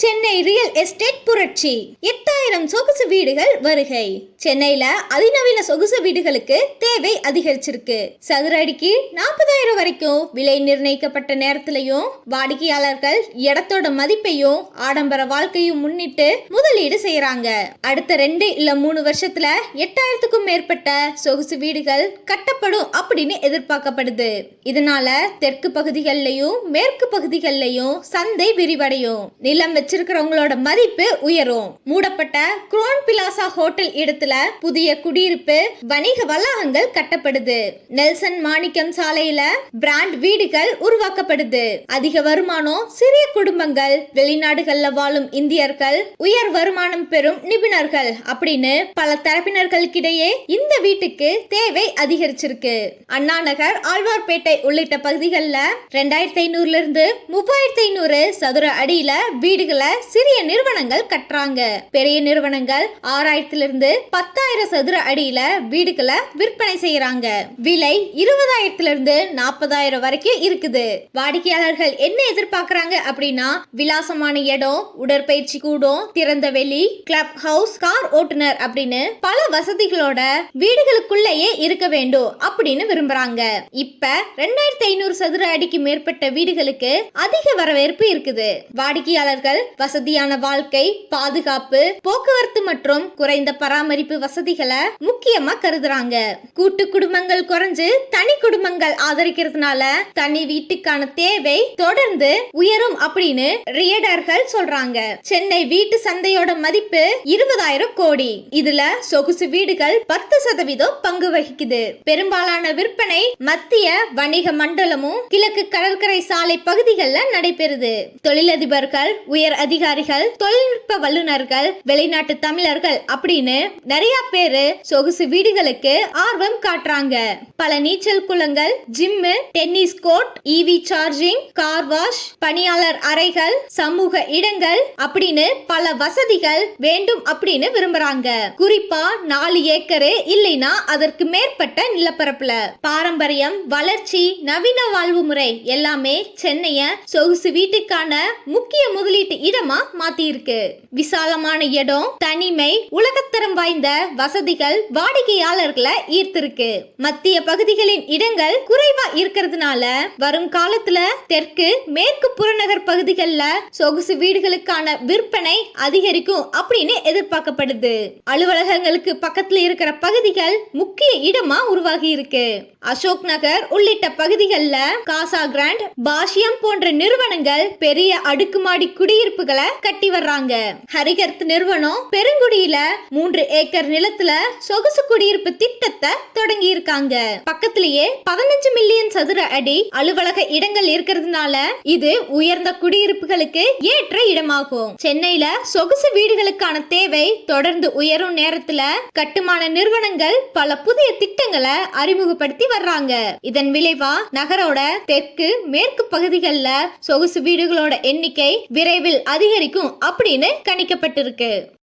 Chennai real estate புரட்சி. எட்டாயிரம் சொகுசு வீடுகள் வருகை. சென்னையில அதிநவீன சொகுசு வீடுகளுக்கு தேவை அதிகரிச்சிருக்கு. சதுர அடிக்கு நாற்பதாயிரம் வரைக்கும் விலை நிர்ணயிக்கப்பட்ட நேரத்திலையும் வாடிக்கையாளர்கள் இடத்தோட மதிப்பையும் ஆடம்பர வாழ்க்கையும் முன்னிட்டு முதலீடு செய்யறாங்க அடுத்த ரெண்டு இல்ல மூணு வருஷத்துல எட்டாயிரத்துக்கும் மேற்பட்ட சொகுசு வீடுகள் கட்டப்படும் அப்படின்னு எதிர்பார்க்கப்படுது. இதனால தெற்கு பகுதிகளிலையும் மேற்கு பகுதிகளிலையும் சந்தை விரிவடையும். நிலம் வச்சிருக்கிறவங்களோட மதிப்பு உயரும். மூடப்பட்ட குரோன் பிலாசா ஹோட்டல் இடத்துல புதிய குடியிருப்பு வணிக வளாகங்கள் கட்டப்படுது. நெல்சன் மாணிக்கம் சாலையில பிராண்ட் வீடுகள் உருவாக்கப்படுது. அதிக வருமானம் சிறிய குடும்பங்கள் வெளிநாடுகள்ல வாழும் இந்தியர்கள் உயர் வருமானம் பெறும் நிபுணர்கள் அப்படின்னு பல தரப்பினர்களுக்கிடையே இந்த வீட்டுக்கு தேவை அதிகரிச்சிருக்கு. அண்ணா நகர் ஆழ்வார்பேட்டை உள்ளிட்ட பகுதிகளில் ரெண்டாயிரத்தி ஐநூறுல இருந்து மூவாயிரத்தி ஐநூறு சதுர அடியில வீடுகள் சிறிய நிறுவனங்கள் கட்டுறாங்க. பெரிய நிறுவனங்கள் ஆறாயிரத்திலிருந்து பத்தாயிரம் சதுர அடியில வீடுகளை விற்பனை செய்யறாங்க. விலை இருபதாயிரத்துல இருந்து நாற்பதாயிரம் வரைக்கும் இருக்குது. வாடிக்கையாளர்கள் என்ன எதிர்பார்க்கறாங்க அப்படின்னா விலாசமான இடம் உடற்பயிற்சி கூடம் திறந்த வெளி கிளப் ஹவுஸ் கார் ஓட்டுநர் அப்படின்னு பல வசதிகளோட வீடுகளுக்குள்ளேயே இருக்க வேண்டும் அப்படின்னு விரும்புறாங்க. இப்ப ரெண்டாயிரத்தி ஐநூறு சதுர அடிக்கு மேற்பட்ட வீடுகளுக்கு அதிக வரவேற்பு இருக்குது. வாடிக்கையாளர்கள் வசதியான வாழ்க்கை பாதுகாப்பு போக்குவரத்து மற்றும் குறைந்த பராமரிப்பு வசதிகளை முக்கியமா கருதுறாங்க. கூட்டு குடும்பங்கள் குறைஞ்சு தனி குடும்பங்கள் ஆதரிக்கிறதுனால தனி வீட்டுக்கான தேவை தொடர்ந்து உயரும் அப்படின்னு ரியடர்கள் சொல்றாங்க. சென்னை வீட்டு சந்தையோட மதிப்பு இருபதாயிரம் கோடி. இதுல சொகுசு வீடுகள் பத்து சதவீதம் பங்கு வகிக்குது. பெரும்பாலான விற்பனை மத்திய வணிக மண்டலமும் கிழக்கு கடற்கரை சாலை பகுதிகளில் நடைபெறுது. தொழிலதிபர்கள் உயர் அதிகாரிகள் தொழில்நுட்ப வல்லுநர்கள் வெளிநாட்டு தமிழர்கள் அப்படின்னு நிறைய பேரு சொகுசு வீடுகளுக்கு ஆர்வம் காட்டுறாங்க. பல நீச்சல் குளங்கள் gym tennis court EV charging car wash பணியாளர் அறைகள் சமூக இடங்கள் அப்படின்னு பல வசதிகள் வேண்டும் அப்படின்னு விரும்புறாங்க. குறிப்பா நாலு ஏக்கரு இல்லைனா அதற்கு மேற்பட்ட நிலப்பரப்புல. பாரம்பரியம் வளர்ச்சி நவீன வாழ்வு முறை எல்லாமே சென்னைய சொகுசு வீட்டுக்கான முக்கிய முதலீட்டு இடமா மாத்தியிருக்கு. விசாலமான இடம் தனிமை உலகத்தரம் வாய்ந்த வசதிகள் வாடிக்கையாளர்களை ஈர்த்திருக்கு. மத்திய பகுதிகளின் இடங்கள் குறைவா இருக்கிறதுனால வரும் காலத்துல தெற்கு மேற்கு புறநகர் பகுதிகளில் சொகுசு வீடுகளுக்கான விற்பனை அதிகரிக்கும் அப்படின்னு எதிர்பார்க்கப்படுது. அலுவலகங்களுக்கு பக்கத்துல இருக்கிற பகுதிகள் முக்கிய இடமா உருவாகி இருக்கு அசோக் நகர் உள்ளிட்ட பகுதிகளில் காசா கிராண்ட் பாஷியம் போன்ற நிறுவனங்கள் பெரிய அடுக்குமாடி குடியிருப்பு குடியிருப்புகளை கட்டி வர்றாங்க. ஹரிகர்த் நிறுவனம் பெருங்குடியில மூன்று ஏக்கர் நிலத்துல சொகுசு குடியிருப்பு திட்டத்தை தொடங்கி இருக்காங்க பக்கத்திலேயே பதினஞ்சு மில்லியன் சதுர அடி அலுவலக இடங்கள் இருக்கிறதுனால இது உயர்ந்த குடியிருப்புகளுக்கு ஏற்ற இடமாகும். சென்னையில சொகுசு வீடுகளுக்கான தேவை தொடர்ந்து உயரும் நேரத்துல கட்டுமான நிறுவனங்கள் பல புதிய திட்டங்களை அறிமுகப்படுத்தி வர்றாங்க. இதன் விளைவா நகரோட தெற்கு மேற்கு பகுதிகளில் சொகுசு வீடுகளோட எண்ணிக்கை விரைவில் அதிகரிக்கும் அப்படின்னு கணிக்கப்பட்டிருக்கு.